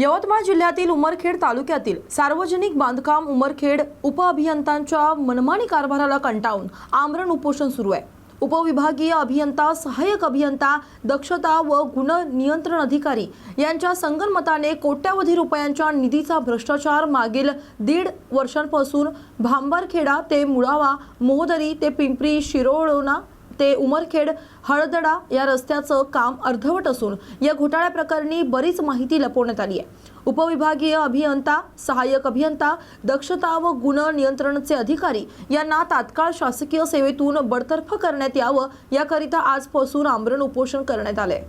यवतमाळ जिल्ह्यातील उमरखेड तालुक्यातील सार्वजनिक बांधकाम उमरखेड उपअभियंत्यांच्या मनमानी कारभाराला कंटाळून आमरण उपोषण सुरू आहे. उपविभागीय अभियंता सहाय्यक अभियंता दक्षता व गुण नियंत्रण अधिकारी यांच्या संगनमताने कोट्यावधी रुपयांच्या निधीचा भ्रष्टाचार मागील दीड वर्षांपासून भांबरखेडा ते मुळावा मोहदरी ते पिंपरी शिरोळोना ते उमरखेड हळदडा या रस्त्याचं काम अर्धवट असून या घोटाळ्या प्रकरणी बरीच माहिती लपवण्यात आली आहे. उपविभागीय अभियंता सहाय्यक अभियंता दक्षता व गुण नियंत्रणचे अधिकारी यांना तात्काळ शासकीय सेवेतून बडतर्फ करण्यात यावं याकरिता आजपासून आमरण उपोषण करण्यात आलंय.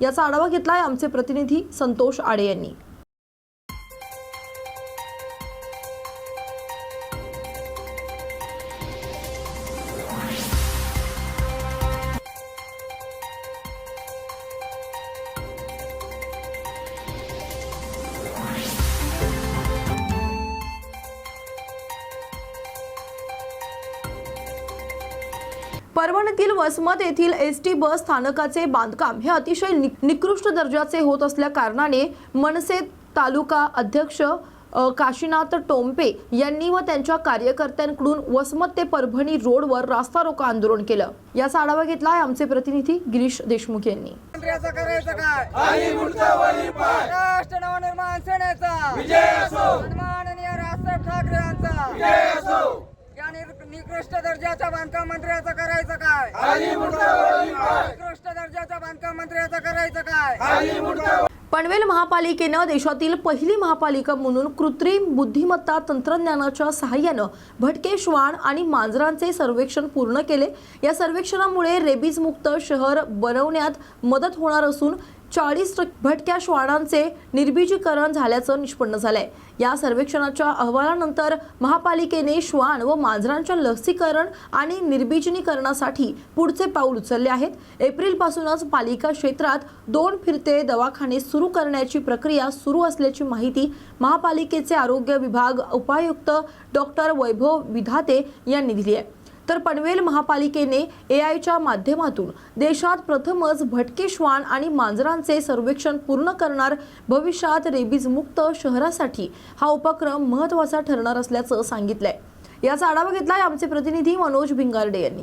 याचा आढावा घेतलाय आमचे प्रतिनिधी संतोष आडे यांनी. परभणीतील वसमत येथील एस टी बस स्थानकाचे बांधकाम हे अतिशय निकृष्ट दर्जाचे होत असल्या कारणाने मनसे तालुका अध्यक्ष काशीनाथ टोंपे यांनी व त्यांच्या कार्यकर्त्यांकडून वसमत ते परभणी रोडवर रास्ता रोको आंदोलन केलं. याचा आढावा घेतलाय आमचे प्रतिनिधी गिरीश देशमुख यांनी. राष्ट्र निकृष्ट दर्जाच्या बांधकाम मंत्र्याचं करायचं काय? निकृष्ट दर्जाच्या बांधकाम मंत्र्याचं करायचं काय? पनवेल महापालिकेनं देशातील पहिली महापालिका म्हणून कृत्रिम बुद्धिमत्ता तंत्रज्ञानाच्या सहाय्यानं भटके श्वान आणि मांजरांचे सर्वेक्षण पूर्ण केले. या सर्वेक्षणामुळे रेबीजमुक्त शहर बनवण्यात मदत होणार असून चाळीस भटक्या श्वानांचे निर्बीजीकरण झाल्याचं निष्पन्न झालंय. या सर्वेक्षणाच्या अहवालानंतर महापालिकेने श्वान व मांजरांच्या लसीकरण आणि निर्बीजनीकरणासाठी पुढचे पाऊल उचलले आहेत. एप्रिलपासूनच पालिका क्षेत्रात दोन फिरते दवाखाने सुरू करण्याची प्रक्रिया सुरू असल्याची माहिती महापालिकेचे आरोग्य विभाग उपायुक्त डॉक्टर वैभव विधाते यांनी दिली आहे. तर पनवेल महापालिकेने ए आयच्या माध्यमातून देशात प्रथमच भटके श्वान आणि मांजरांचे सर्वेक्षण पूर्ण करणार भविष्यात रेबीजमुक्त शहरासाठी हा उपक्रम महत्त्वाचा ठरणार असल्याचं सांगितलंय. याचा आढावा घेतलाय आमचे प्रतिनिधी मनोज भिंगारडे यांनी.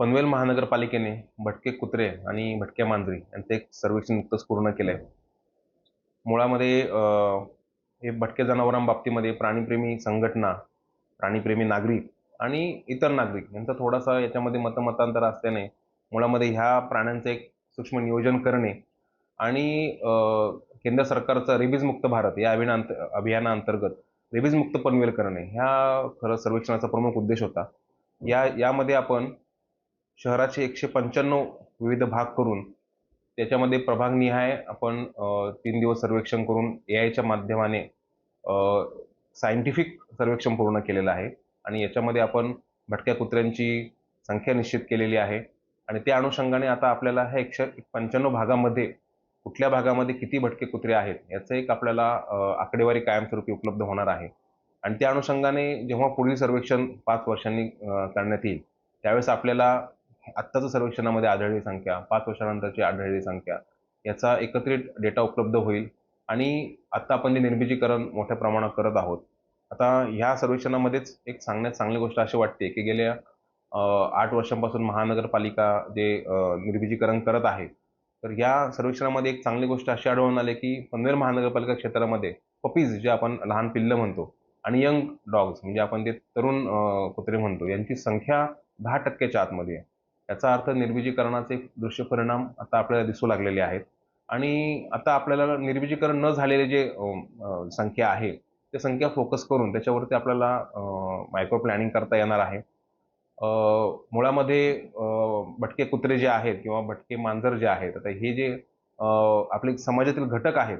पनवेल महानगरपालिकेने भटके कुत्रे आणि भटक्या मांजरी यांचं एक सर्वेक्षण नुकतंच पूर्ण केलं आहे मुळामध्ये हे भटक्या जनावरांबाबतीमध्ये प्राणीप्रेमी संघटना प्राणीप्रेमी नागरिक आणि इतर नागरिक यांचा थोडासा याच्यामध्ये मतमतांतर असल्याने मुळामध्ये ह्या प्राण्यांचं एक सूक्ष्म नियोजन करणे आणि केंद्र सरकारचं रेबीजमुक्त भारत या अभियानांत अभियानाअंतर्गत रेबीजमुक्त पनवेल करणे ह्या खरं सर्वेक्षणाचा प्रमुख उद्देश होता. या यामध्ये आपण शहराचे एकशे पंच्याण्णव विविध भाग करून त्याच्यामध्ये प्रभागनिहाय आपण तीन दिवस सर्वेक्षण करून ए आयच्या माध्यमाने सायंटिफिक सर्वेक्षण पूर्ण केलेलं आहे. आणि याच्यामध्ये आपण भटक्या कुत्र्यांची संख्या निश्चित केलेली आहे. आणि त्या अनुषंगाने आता आपल्याला ह्या एकशे पंच्याण्णव भागामध्ये कुठल्या भागामध्ये किती भटके कुत्रे आहेत याचं एक आपल्याला आकडेवारी कायमस्वरूपी उपलब्ध होणार आहे. आणि त्या अनुषंगाने जेव्हा पुढील सर्वेक्षण पाच वर्षांनी करण्यात येईल त्यावेळेस आपल्याला आत्ताच्या सर्वेक्षणामध्ये आढळलेली संख्या पाच वर्षानंतरची आढळलेली संख्या याचा एकत्रित डेटा उपलब्ध होईल. आणि आत्ता आपण जे निर्मितीकरण मोठ्या प्रमाणात करत आहोत आता ह्या सर्वेक्षणामध्येच एक सांगण्यात चांगली गोष्ट अशी वाटते की गेल्या आठ वर्षांपासून महानगरपालिका जे निर्मितीकरण करत आहे तर या सर्वेक्षणामध्ये एक चांगली गोष्ट अशी आढळून आली की पनवेल महानगरपालिका क्षेत्रामध्ये पपीज जे आपण लहान पिल्लं म्हणतो आणि यंग डॉग्स म्हणजे आपण ते तरुण कुत्रे म्हणतो यांची संख्या दहा टक्क्याच्या आतमध्ये आहे. याचा अर्थ निर्बीजीकरणाचे दृश्य परिणाम आता आपल्याला दिसू लागलेले आहेत. आणि आता आपल्याला निर्बीजीकरण न झालेले जे संख्या आहे ते संख्या फोकस करून त्याच्यावरती आपल्याला मायक्रो प्लॅनिंग करता येणार आहे. मुळामध्ये भटके कुत्रे जे आहेत किंवा भटके मांजर जे आहेत आता हे जे आपले समाजातील घटक आहेत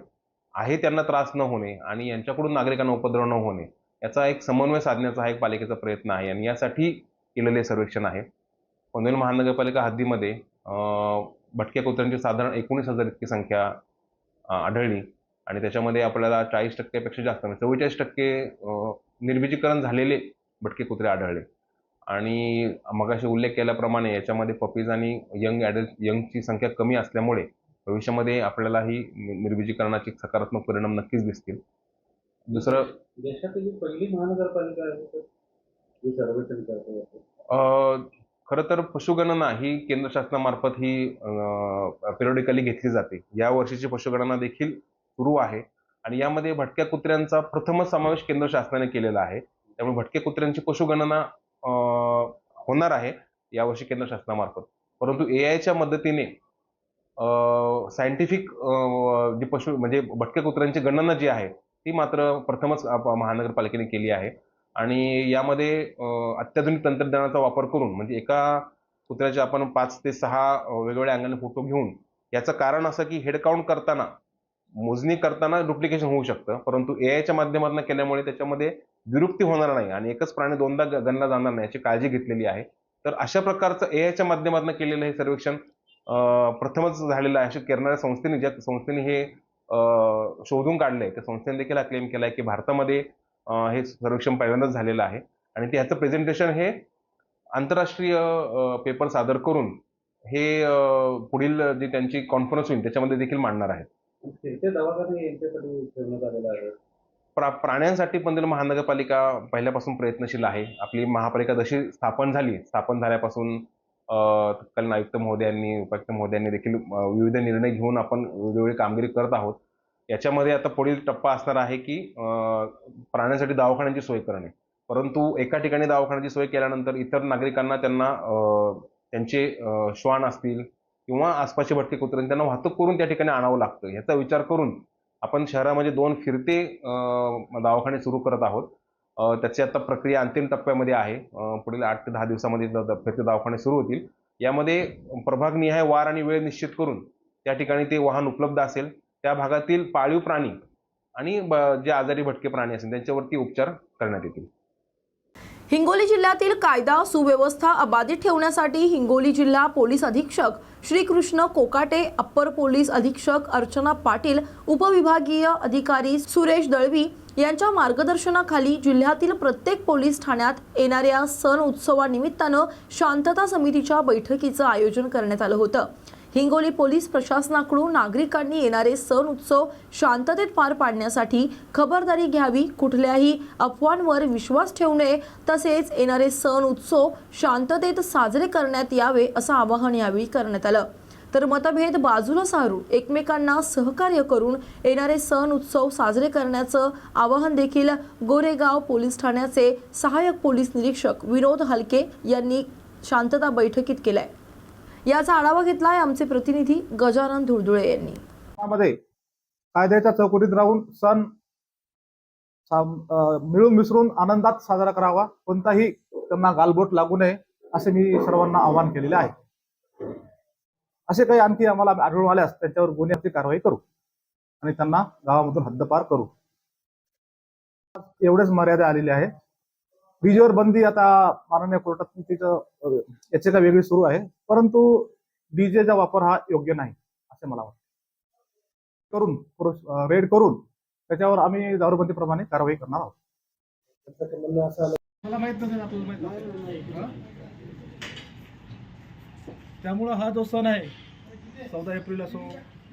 आहे त्यांना त्रास न होणे आणि यांच्याकडून नागरिकांना उपद्रव न होणे याचा एक समन्वय साधण्याचा हा एक पालिकेचा प्रयत्न आहे आणि यासाठी केलेले सर्वेक्षण आहे. पनवेल महानगरपालिका हद्दीमध्ये भटक्या कुत्र्यांची साधारण एकोणीस हजार इतकी संख्या आढळली. आणि त्याच्यामध्ये आपल्याला चाळीस टक्क्यापेक्षा जास्त म्हणजे चव्वेचाळीस टक्के निर्बीजीकरण झालेले भटके कुत्रे आढळले. आणि मगाशी उल्लेख केल्याप्रमाणे याच्यामध्ये पपीज आणि यंग ॲडल्ट यंगची संख्या कमी असल्यामुळे भविष्यामध्ये आपल्यालाही नि- निर्बीजीकरणाचे सकारात्मक परिणाम नक्कीच दिसतील. दुसरं? देशातील ही पहिली महानगरपालिका आहे सर्वेक्षण करते. खरं तर पशुगणना ही केंद्र शासनामार्फत ही पिरियडिकली घेतली जाते. या वर्षीची पशुगणना देखील सुरू आहे. आणि यामध्ये भटक्या कुत्र्यांचा प्रथमच समावेश केंद्र शासनाने केलेला आहे. त्यामुळे भटक्या कुत्र्यांची पशुगणना होणार आहे यावर्षी केंद्र शासनामार्फत. परंतु ए आयच्या मदतीने सायंटिफिक जी पशु म्हणजे भटक्या कुत्र्यांची गणना जी आहे ती मात्र प्रथमच महानगरपालिकेने केली आहे. आणि यामध्ये अत्याधुनिक तंत्रज्ञानाचा वापर करून म्हणजे एका कुत्र्याचे आपण पाच ते सहा वेगवेगळ्या अँगलने फोटो घेऊन याचं कारण असं की हेड काउंट करताना मोजणी करताना डुप्लिकेशन होऊ शकतं. परंतु ए आयच्या माध्यमातून केल्यामुळे त्याच्यामध्ये विरुक्ती होणार नाही आणि एकच प्राणी दोनदा ग- गणला जाणार नाही याची काळजी घेतलेली आहे. तर अशा प्रकारचं ए आयच्या माध्यमातून केलेलं हे सर्वेक्षण प्रथमच झालेलं आहे. अशी करणाऱ्या संस्थेने ज्या संस्थेने हे शोधून काढलंय त्या संस्थेने देखील हा क्लेम केलाय की भारतामध्ये हे सर्वेक्षण पहिल्यांदाच झालेलं आहे. आणि ते ह्याचं प्रेझेंटेशन हे आंतरराष्ट्रीय पेपर सादर करून हे पुढील जी त्यांची कॉन्फरन्स होईल त्याच्यामध्ये देखील मांडणार आहेत. प्रा प्राण्यांसाठी पनवेल महानगरपालिका पहिल्यापासून प्रयत्नशील आहे. आपली महापालिका जशी स्थापन झाली. स्थापन झाल्यापासून तत्कालीन आयुक्त महोदयांनी उपायुक्त महोदयांनी देखील विविध निर्णय घेऊन आपण वेगवेगळी कामगिरी करत आहोत. याच्यामध्ये आता पुढील टप्पा असणार आहे की प्राण्यांसाठी दवाखान्यांची सोय करणे. परंतु एका ठिकाणी दवाखान्याची सोय केल्यानंतर इतर नागरिकांना त्यांना त्यांचे श्वान असतील किंवा आसपासचे भटके कुत्रे त्यांना वाहतूक करून त्या ठिकाणी आणावं लागतं. याचा विचार करून आपण शहरामध्ये दोन फिरते दवाखाने सुरू करत आहोत. त्याची आता प्रक्रिया अंतिम टप्प्यामध्ये आहे. पुढील आठ ते दहा दिवसामध्ये द- द- फिरते दवाखाने सुरू होतील. यामध्ये प्रभागनिहाय वार आणि वेळ निश्चित करून त्या ठिकाणी ते वाहन उपलब्ध असेल. त्या भागातील पाळीव प्राणी आणि जे आजारी भटके प्राणी असतील त्यांच्यावरती उपचार करण्यात येतील. हिंगोली जिल्ह्यातील कायदा सुव्यवस्था अबाधित ठेवण्यासाठी हिंगोली जिल्हा पोलीस अधीक्षक श्रीकृष्ण कोकाटे अप्पर पोलीस अधीक्षक अर्चना पाटील उपविभागीय अधिकारी सुरेश दळवी यांच्या मार्गदर्शनाखाली जिल्ह्यातील प्रत्येक पोलीस ठाण्यात येणाऱ्या सण उत्सवानिमित्तानं शांतता समितीच्या बैठकीचं आयोजन करण्यात आलं होतं. हिंगोली पोलीस प्रशासनाकडून नागरिकांनी येणारे सण उत्सव शांततेत पार पाडण्यासाठी खबरदारी घ्यावी कुठल्याही अफवांवर विश्वास ठेवू नये तसेच येणारे सण उत्सव शांततेत साजरे करण्यात यावे असं आवाहन यावेळी करण्यात आलं. तर मतभेद बाजूला सारून एकमेकांना सहकार्य करून येणारे सण उत्सव साजरे करण्याचं आवाहन देखील गोरेगाव पोलीस ठाण्याचे सहाय्यक पोलीस निरीक्षक विनोद हलके यांनी शांतता बैठकीत केलाय. याचा आढावा घेतलाय आमचे प्रतिनिधी गजानन धुळधुळे यांनी. मध्ये कायद्याच्या चौकटीत राहून सण साम- मिळून मिसळून आनंदात साजरा करावा. कोणताही त्यांना गालबोट लागू नये असे मी सर्वांना आवाहन केलेले आहे. असे काही आणखी आम्हाला आढळून आल्यास त्यांच्यावर गुन्ह्याची कारवाई करू. आणि त्यांना गावामधून हद्दपार करू. एवढेच मर्यादा आलेली आहे. डीजेवर बंदी आता माननीय कोर्टात तिचं अं, याचिका वेगळी सुरू आहे. परंतु डीजेचा वापर हा योग्य नाही असे मला वाटतं. करून रेड करून त्याच्यावर आम्ही दारूबंदीप्रमाणे कारवाई करणार आहोत. मला माहीत नसेल आपल्याला माहीत त्यामुळं हा जो सण आहे चौदा एप्रिल असो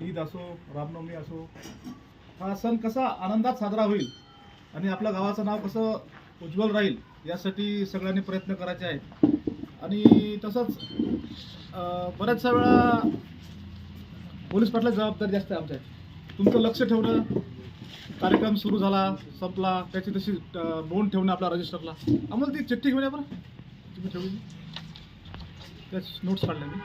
ईद असो रामनवमी असो हा सण कसा आनंदात साजरा होईल आणि आपल्या गावाचं नाव कसं उज्ज्वल राहील यासाठी सगळ्यांनी प्रयत्न करायचे आहेत. आणि तसंच बऱ्याचशा वेळा पोलीस पाटला जबाबदारी जास्त आहे आमच्या तुमचं लक्ष ठेवणं कार्यक्रम सुरू झाला संपला त्याची तशी नोंद ठेवणं आपल्या रजिस्टरला. आम्हाला ती चिठ्ठी घेऊन या बरं. तुम्ही ठेवली त्याच नोट्स काढल्या मी.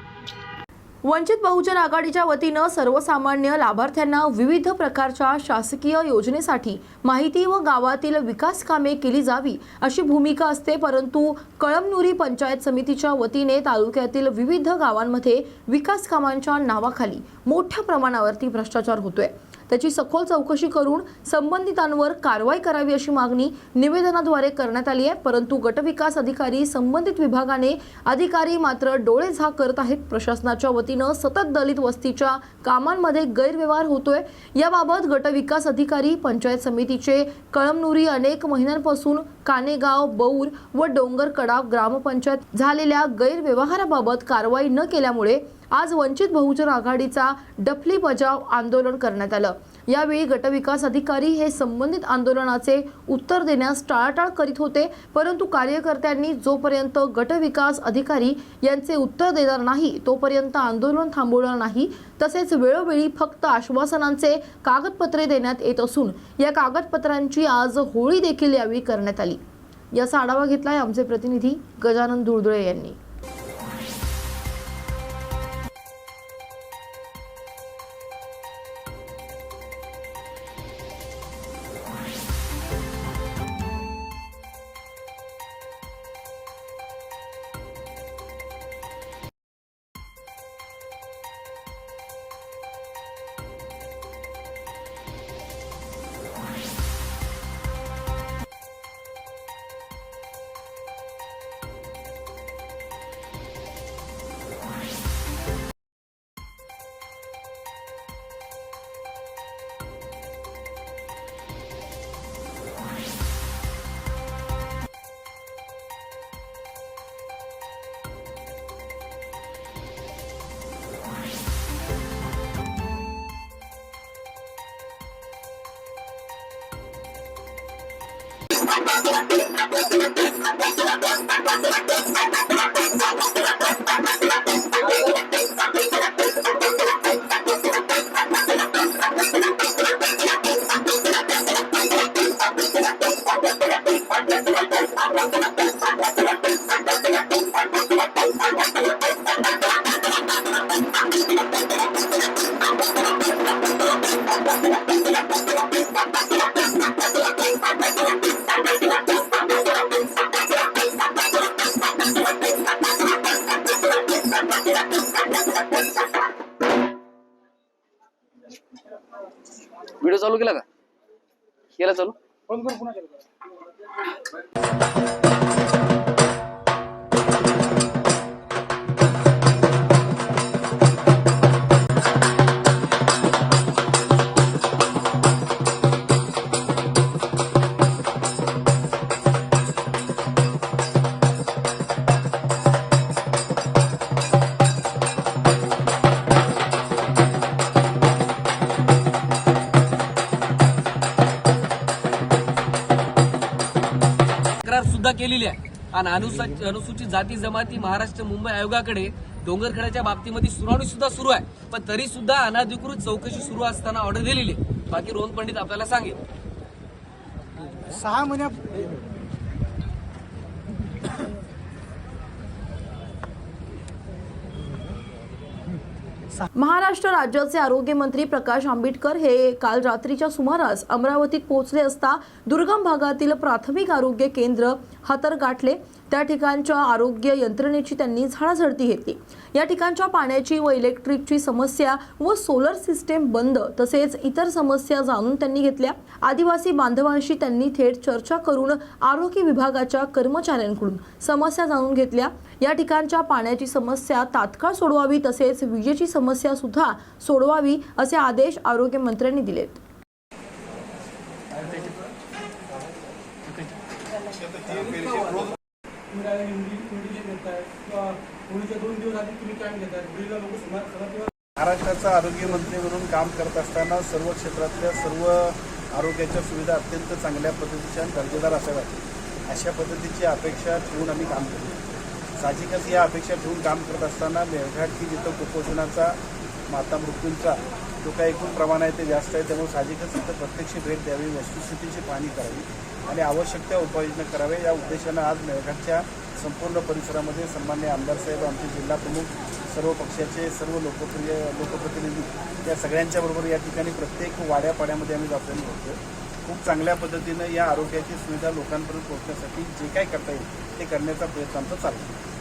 वंचित बहुजन आघाडीच्या वतीनं सर्वसामान्य लाभार्थ्यांना विविध प्रकारच्या शासकीय योजनेसाठी माहिती व गावातील विकास कामे केली जावी अशी भूमिका असते परंतु कळमनुरी पंचायत समितीच्या वतीने तालुक्यातील विविध गावांमध्ये विकास कामांच्या नावाखाली मोठ्या प्रमाणावरती भ्रष्टाचार होतोय. त्याची सखोल चौकशी करून संबंधितांवर कारवाई करावी अशी मागणी निवेदनाद्वारे करण्यात आली आहे. परंतु गटविकास अधिकारी संबंधित विभागाने अधिकारी मात्र डोळे झाक करत आहेत. प्रशासनाच्या वतीनं सतत दलित वस्तीच्या कामांमध्ये गैरव्यवहार होतोय. याबाबत गटविकास अधिकारी पंचायत समितीचे कळमनुरी अनेक महिन्यांपासून कानेगाव बौर व डोंगरकडा ग्रामपंचायत झालेल्या गैरव्यवहाराबाबत कारवाई न केल्यामुळे आज वंचित बहुजन आघाडीचा डफली बजाव आंदोलन करण्यात आलं. यावेळी गटविकास अधिकारी हे संबंधित आंदोलनाचे उत्तर देण्यास टाळाटाळ करीत होते परंतु कार्यकर्त्यांनी जोपर्यंत गटविकास अधिकारी यांचे उत्तर देणार नाही तोपर्यंत आंदोलन थांबवणार नाही. तसेच वेळोवेळी फक्त आश्वासनांचे कागदपत्रे देण्यात येत असून या कागदपत्रांची आज होळी देखील यावेळी करण्यात आली. याचा आढावा घेतलाय आमचे प्रतिनिधी गजानन दुर्दुळे यांनी. Thank you. व्हिडिओ चालू केला का? केला चालू? तक्रार पुन्हा केलेली आहे. आणि अनुसूचित अनुसूचित जाती जमाती महाराष्ट्र मुंबई आयोगाकडे डोंगरखेड्याच्या बाबतीमध्ये सुनावणी सुद्धा सुरू आहे. पण तरी सुद्धा अनाधिकृत चौकशी सुरू असताना ऑर्डर दिलेली आहे. बाकी रोहन पंडित आपल्याला सांगेल. सहा महिन्या महाराष्ट्र राज्याचे आरोग्यमंत्री प्रकाश आंबेडकर हे काल रात्रीच्या सुमारास अमरावतीत पोहोचले असता दुर्गम भागातील प्राथमिक आरोग्य केंद्र हातर गाठले त्या ठिकाणच्या आरोग्य यंत्रणेची त्यांनी झाडाझडती घेतली. या ठिकाणच्या पाण्याची व इलेक्ट्रिकची समस्या व सोलर सिस्टेम बंद तसेच इतर समस्या जाणून त्यांनी घेतल्या. आदिवासी बांधवांशी त्यांनी थेट चर्चा करून आरोग्य विभागाच्या कर्मचाऱ्यांकडून समस्या जाणून घेतल्या. या ठिकाणच्या पाण्याची समस्या तात्काळ सोडवावी तसेच विजेची समस्या सुद्धा सोडवावी असे आदेश आरोग्यमंत्र्यांनी दिलेत. महाराष्ट्राचा आरोग्यमंत्री म्हणून काम करत असताना सर्व क्षेत्रातल्या सर्व आरोग्याच्या सुविधा अत्यंत चांगल्या पद्धतीच्या दर्जेदार असाव्यात. अशा पद्धतीची अपेक्षा ठेवून आम्ही काम करतो. साहजिकच या अपेक्षा ठेवून काम करत असताना मेळघाट की जिथं कुपोषणाचा माता मृत्यूंचा जो काही एकूण प्रमाण आहे ते जास्त आहे त्यामुळे साहजिकच तिथं प्रत्यक्ष भेट द्यावी वस्तुस्थितीची पाहणी करावी आणि आवश्यक त्या उपाययोजना कराव्या. या उद्देशानं आज मेळघाटच्या संपूर्ण परिसरामध्ये सन्मान्य आमदार साहेब आमचे जिल्हा प्रमुख सर्व पक्षाचे सर्व लोकप्रिय लोकप्रतिनिधी या सगळ्यांच्या बरोबर या ठिकाणी प्रत्येक वाड्यापाड्यामध्ये आम्ही जाताना होतो खूप चांगल्या पद्धतीनं या आरोग्याची सुविधा लोकांपर्यंत पोहोचण्यासाठी जे काय करता येईल ते करण्याचा प्रयत्न आमचा चालू